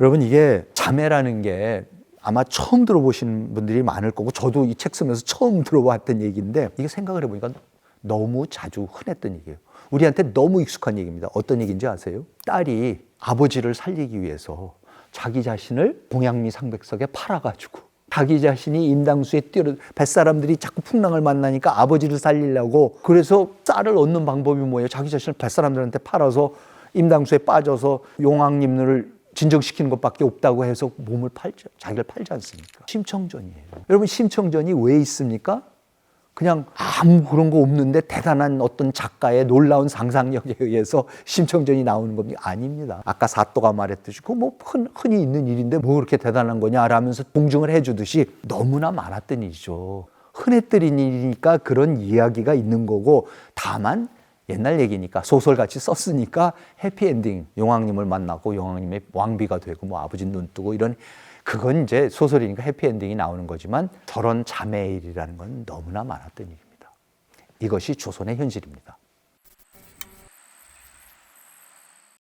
여러분 이게 자매라는 게 아마 처음 들어보신 분들이 많을 거고 저도 이 책 쓰면서 처음 들어봤던 얘기인데 이게 생각을 해보니까 너무 자주 흔했던 얘기예요. 우리한테 너무 익숙한 얘기입니다. 어떤 얘기인지 아세요? 딸이 아버지를 살리기 위해서 자기 자신을 동양미 상백석에 팔아가지고 자기 자신이 임당수에 뛰어 뱃사람들이 자꾸 풍랑을 만나니까 아버지를 살리려고 그래서 쌀을 얻는 방법이 뭐예요? 자기 자신을 뱃사람들한테 팔아서 임당수에 빠져서 용왕님을 진정시키는 것밖에 없다고 해서 몸을 팔죠. 자기를 팔지 않습니까? 심청전이에요. 여러분 심청전이 왜 있습니까? 그냥 아무 그런 거 없는데 대단한 어떤 작가의 놀라운 상상력에 의해서 심청전이 나오는 겁니다. 아닙니다. 아까 사또가 말했듯이 그뭐 흔히 있는 일인데 뭐 그렇게 대단한 거냐라면서 공증을 해주듯이 너무나 많았던 일이죠. 흔했던 일이니까 그런 이야기가 있는 거고 다만 옛날 얘기니까 소설같이 썼으니까 해피엔딩 용왕님을 만나고 용왕님의 왕비가 되고 뭐 아버지 눈 뜨고 이런 그건 이제 소설이니까 해피엔딩이 나오는 거지만 저런 자매의 일이라는 건 너무나 많았던 일입니다. 이것이 조선의 현실입니다.